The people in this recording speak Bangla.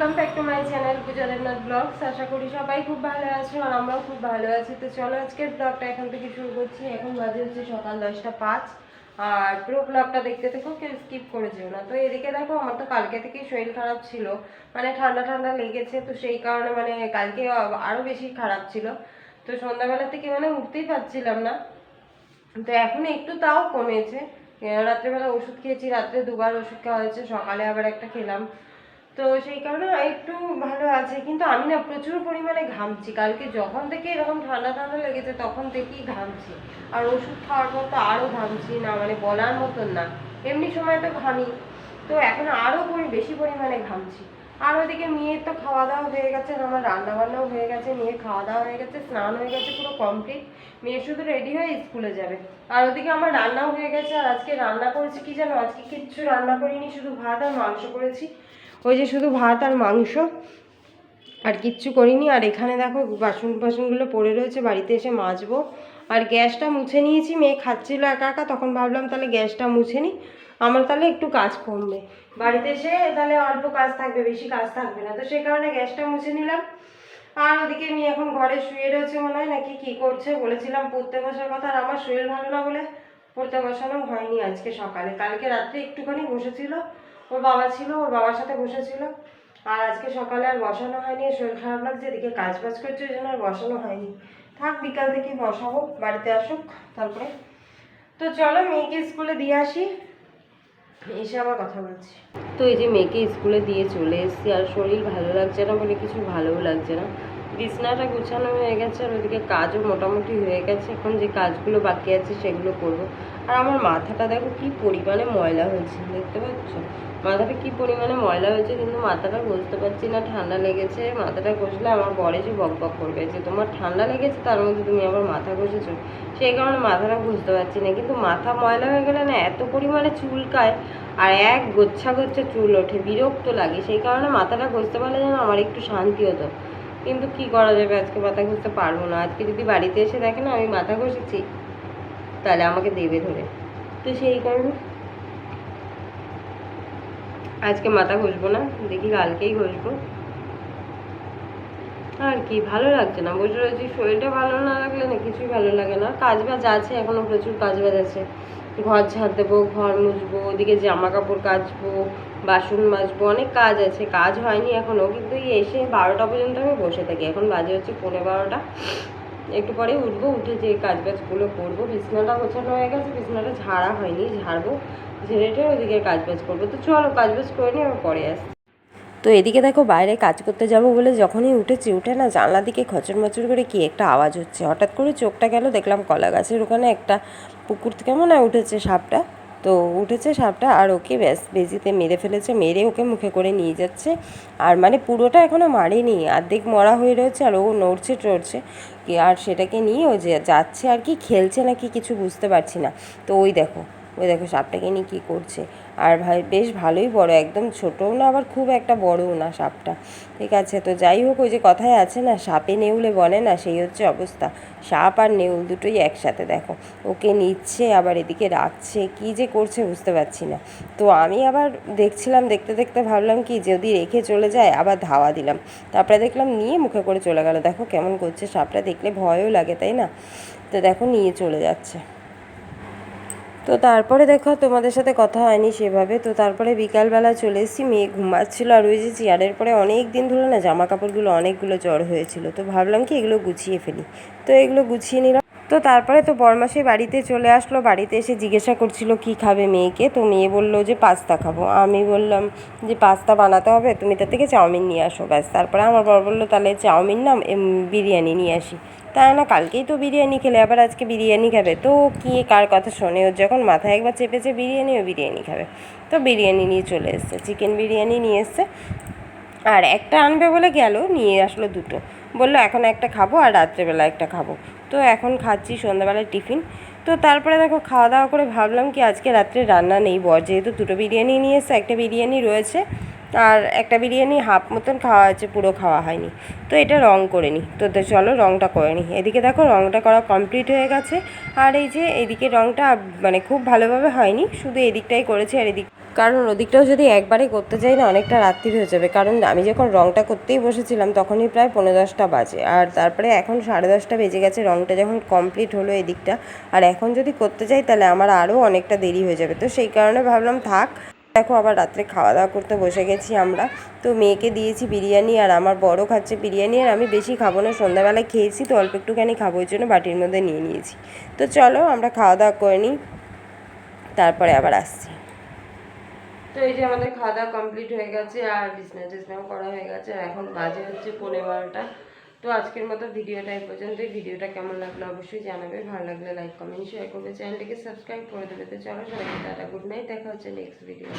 Welcome back to my channel Gujaratnath blogs আশা করি সবাই খুব ভালো আছো আর আমরাও খুব ভালো আছি। তো চলো আজকের ব্লগটা এখান থেকে শুরু করছি। এখন বাজে হচ্ছে সকাল দশটা পাঁচ। আর পুরো ব্লগটা দেখতে থেকেও কেউ স্কিপ করে যেও না। তো এদিকে দেখো, আমার তো কালকে থেকেই শরীর খারাপ ছিল। মানে ঠান্ডা ঠান্ডা লেগেছে, তো সেই কারণে মানে কালকে আরও বেশি খারাপ ছিল। তো সন্ধ্যাবেলা থেকে মানে উঠতেই পারছিলাম না। তো এখন একটু তাও কমেছে। রাত্রেবেলা ওষুধ খেয়েছি, রাত্রে দুবার ওষুধ খাওয়া হয়েছে। সকালে আবার একটা খেলাম। তো সেই কারণে একটু ভালো আছে। কিন্তু আমি না প্রচুর পরিমাণে ঘামছি। কালকে যখন থেকে এরকম ঠান্ডা ঠান্ডা লেগেছে, তখন থেকেই ঘামছি। আর ওষুধ খাওয়ার পর তো আরও ঘামছি না মানে বলার মতন না। এমনি সময় তো ঘামি। তো এখন আরও বেশি পরিমাণে ঘামছি। আর ওদিকে মেয়ের তো খাওয়া দাওয়া হয়ে গেছে আমার রান্না বান্নাও হয়ে গেছে, মেয়ের খাওয়া দাওয়া হয়ে গেছে, স্নান হয়ে গেছে পুরো কমপ্লিট মেয়ে শুধু রেডি হয়ে স্কুলে যাবে। আর ওদিকে আমার রান্নাও হয়ে গেছে, আর আজকে রান্না করেছি কি জানো? আজকে কিচ্ছু রান্না করিনি, শুধু ভাত আর মাংস করেছি। ওই যে শুধু ভাত আর মাংস, আর কিচ্ছু করিনি। আর এখানে দেখো বাসন বাসনগুলো পড়ে রয়েছে, বাড়িতে এসে মাজবো। আর গ্যাসটা মুছে নিয়েছি, মেয়ে খাচ্ছিল একা একা, তখন ভাবলাম তাহলে গ্যাসটা মুছে নিই। আমার তাহলে একটু কাজ কমবে। বাড়িতে এসে তাহলে অল্প কাজ থাকবে, বেশি কাজ থাকবে না। তো সেই কারণে গ্যাসটা মুছে নিলাম। আর ওদিকে মেয়ে এখন ঘরে শুয়ে রয়েছে মনে হয়, নাকি কি করছে বলেছিলাম পড়তে বসার কথা। আর আমার শরীর ভালো না বলে পড়তে বসানো হয়নি আজকে সকালে। কালকে রাত্রে একটুখানি বসেছিল। ওর বাবা ছিল, ওর বাবার সাথে বসেছিল। আর আজকে সকালে আর বসানো হয়নি শরীর খারাপ লাগছে, এদিকে কাজ বাজ করছে, ওই জন্য আর বসানো হয়নি। থাক, বিকাল থেকে বসাবো, বাড়িতে আসুক, তারপরে। তো চলো, মেয়েকে স্কুলে দিয়ে আসি। এসে আবার কথা বলছি। তো এই যে মেয়েকে স্কুলে দিয়ে চলে এসেছি, আর শরীর ভালো লাগছে না বলে, কিছু ভালোও লাগছে না। বিছনাটা গুছানো হয়ে গেছে আর ওদিকে কাজও মোটামুটি হয়ে গেছে। এখন যে কাজগুলো বাকি আছে সেগুলো করব। আর আমার মাথাটা দেখো কি পরিমাণে ময়লা হয়েছে, দেখতে পাচ্ছ? মাথাটা কি পরিমাণে ময়লা হয়েছে কিন্তু মাথাটা ঘষতে পারছি না, ঠান্ডা লেগেছে। মাথাটা ঘষলে আমার বরে যে বক বক করবে, যে তোমার ঠান্ডা লেগেছে তার মধ্যে তুমি আবার মাথা ঘষেছো, সেই কারণে মাথাটা ঘষতে পারছি না। কিন্তু মাথা ময়লা হয়ে গেলে না এত পরিমাণে চুলকায় আর এক গোচ্ছা গোচ্ছা চুল ওঠে, বিরক্ত লাগে। সেই কারণে মাথাটা ঘষতে পারলে যেন আমার একটু শান্তি হতো। কিন্তু কি করা যাবে? আজকে মাথা ঘষতে পারব না। আজকে যদি বাড়িতে এসে দেখে না আমি মাথা ঘষেছি, তাহলে আমাকে দেবে ধরে। তো সেই কারণে আজকে মাথা ঘষবো না, দেখি কালকেই ঘষবো। আর কি, ভালো লাগছে না। বসে রয়েছি শরীরটা ভালো না লাগলে না কিছুই ভালো লাগে না। কাজ বাজ আছে, এখনও প্রচুর কাজ বাজ আছে। ঘর ঝাড় দেবো, ঘর মুছবো, ওদিকে জামা কাপড় কাচবো, বাসন মাজবো, অনেক কাজ আছে। কাজ হয়নি এখনও কিন্তু এসে বারোটা পর্যন্ত আমি বসে থাকি। এখন বাজে হচ্ছে পনেরো বারোটা। একটু পরে উঠবো, উঠে যে কাজ বাজগুলো করব, বিছনাটা গোছানো হয়ে গেছে, বিছনাটা ঝাড়া হয়নি, ঝাড়বো, ঝেড়ে ওদিকে কাজ বাজ করব। তো চলো কাজ বাজ করে নিই, আমি পরে আসছি। তো এদিকে দেখো বাইরে কাজ করতে যাব বলে যখনই উঠেছি, উঠে না জানলা দিকে খচর মচর করে কি একটা আওয়াজ হচ্ছে। হঠাৎ করে চোখটা গেল, দেখলাম কলা গাছের ওখানে একটা পুকুর থেকে মনে হয় উঠেছে সাপটা? তো উঠেছে সাপটা আর ওকে ব্যাস বেজিতে মেরে ফেলেছে, মেরে ওকে মুখে করে নিয়ে যাচ্ছে। আর মানে পুরোটা এখনও মারেনি, অর্ধেক মরা হয়ে রয়েছে আর ও নড়ছে টড়ছে। আর সেটাকে নিয়ে ও যে যাচ্ছে আর কি, খেলছে নাকি কিছু বুঝতে পারছি না। তো ওই দেখো ওই দেখো সাপটাকে নিয়ে কী করছে। আর ভাই, বেশ ভালোই বড়, একদম ছোটও না, আবার খুব একটা বড়ও না সাপটা। ঠিক আছে, তো যাই হোক, ওই যে কথায় আছে না, সাপে নেউলে বলে না, সেই হচ্ছে অবস্থা। সাপ আর নেউল দুটোই একসাথে, দেখো। ওকে নিচ্ছে, আবার এদিকে রাখছে, কি যে করছে বুঝতে পারছি না। তো আমি আবার দেখছিলাম, দেখতে দেখতে ভাবলাম কি, যদি রেখে চলে যায়, আবার ধাওয়া দিলাম। তারপরে দেখলাম নিয়ে মুখে করে চলে গেল। দেখো কেমন করছে সাপটা, দেখলে ভয়ও লাগে, তাই না? তো দেখো, নিয়ে চলে যাচ্ছে। তো তারপরে দেখো, তোমাদের সাথে কথা হয়নি সেভাবে। তো তারপরে বিকালবেলা চলে এসেছি, মেয়ে ঘুমাচ্ছিলো আর ওই যে চেয়ারের পরে অনেক দিন ধরে না জামা কাপড়গুলো অনেকগুলো জ্বর হয়েছিল। তো ভাবলাম কি এগুলো গুছিয়ে ফেলি। তো এগুলো গুছিয়ে নিলাম তো তারপরে তো বরমাসে বাড়িতে চলে আসলো, বাড়িতে এসে জিজ্ঞাসা করছিল, কি খাবে মেয়েকে? তো মেয়ে বলল যে, পাস্তা খাব। আমি বললাম যে, পাস্তা বানাতে হবে, তুমি তার থেকে চাউমিন নিয়ে আসো। ব্যাস, তারপরে আমার বর বলল, তাহলে চাউমিন না বিরিয়ানি নিয়ে আসি। তা না, কালকেই তো বিরিয়ানি খেলে, আবার আজকে বিরিয়ানি খাবে। তো কি, কার কথা শোনে? ওর যখন মাথায় একবার চেপেছে বিরিয়ানি, ও বিরিয়ানি খাবে। তো বিরিয়ানি নিয়ে চলে এসছে, চিকেন বিরিয়ানি নিয়ে এসছে। আর একটা আনবে বলে গেল, নিয়ে আসলো দুটো। বলল, এখন একটা খাব, আর রাত্রেবেলা একটা খাব। তো এখন খাচ্ছি সন্ধ্যাবেলায় টিফিন। তো তারপরে দেখো খাওয়া দাওয়া করে ভাবলাম কি আজকে রাত্রে রান্না নেই, বর যেহেতু দুটো বিরিয়ানি নিয়ে এসছে, একটা বিরিয়ানি রয়েছে আর একটা বিরিয়ানি হাফ মতন খাওয়া আছে পুরো খাওয়া হয়নি। তো এটা রং করে নিই। তো তো চলো রংটা করে নিই। এদিকে দেখো রংটা করা কমপ্লিট হয়ে গেছে। আর এই যে এদিকে রংটা মানে খুব ভালোভাবে হয়নি, শুধু এদিকটাই করেছি আর এদিক কারণ ওদিকটাও যদি একবারে করতে যাই না, অনেকটা রাত্রি হয়ে যাবে। কারণ আমি যখন রংটা করতেই বসেছিলাম, তখনই প্রায় পনেরো দশটা বাজে। আর তারপরে এখন সাড়ে দশটা বেজে গেছে, রংটা যখন কমপ্লিট হলো এদিকটা। আর এখন যদি করতে যাই, তাহলে আমার আরও অনেকটা দেরি হয়ে যাবে। তো সেই কারণে ভাবলাম, থাক। দেখো, আবার রাত্রে খাওয়া দাওয়া করতে বসে গেছি আমরা। তো মেয়েকে দিয়েছি বিরিয়ানি, আর আমার বড় খাচ্ছে বিরিয়ানি, আর আমি বেশি খাব না। সন্ধ্যাবেলায় খেয়েছি, তো অল্প একটুখানি খাব, ওই জন্য বাটির মধ্যে নিয়ে নিয়েছি। তো চলো, আমরা খাওয়া দাওয়া করে নিই। তারপরে আবার আসছি। তো এই যে আমাদের খাওয়া দাওয়া কমপ্লিট হয়ে গেছে আর বিছনা টিছনাও করা হয়ে গেছে। আর এখন বাজে হচ্ছে পনেরো বারোটা। তো আজকের মতো ভিডিওটা এই পর্যন্তই। ভিডিওটা কেমন লাগল অবশ্যই জানাবে। ভালো লাগলে লাইক কমেন্ট শেয়ার করবে। চ্যানেলটিকে সাবস্ক্রাইব করে দেবে। তো চলো সবাইকে টাটা গুড নাইট দেখা হচ্ছে নেক্সট ভিডিও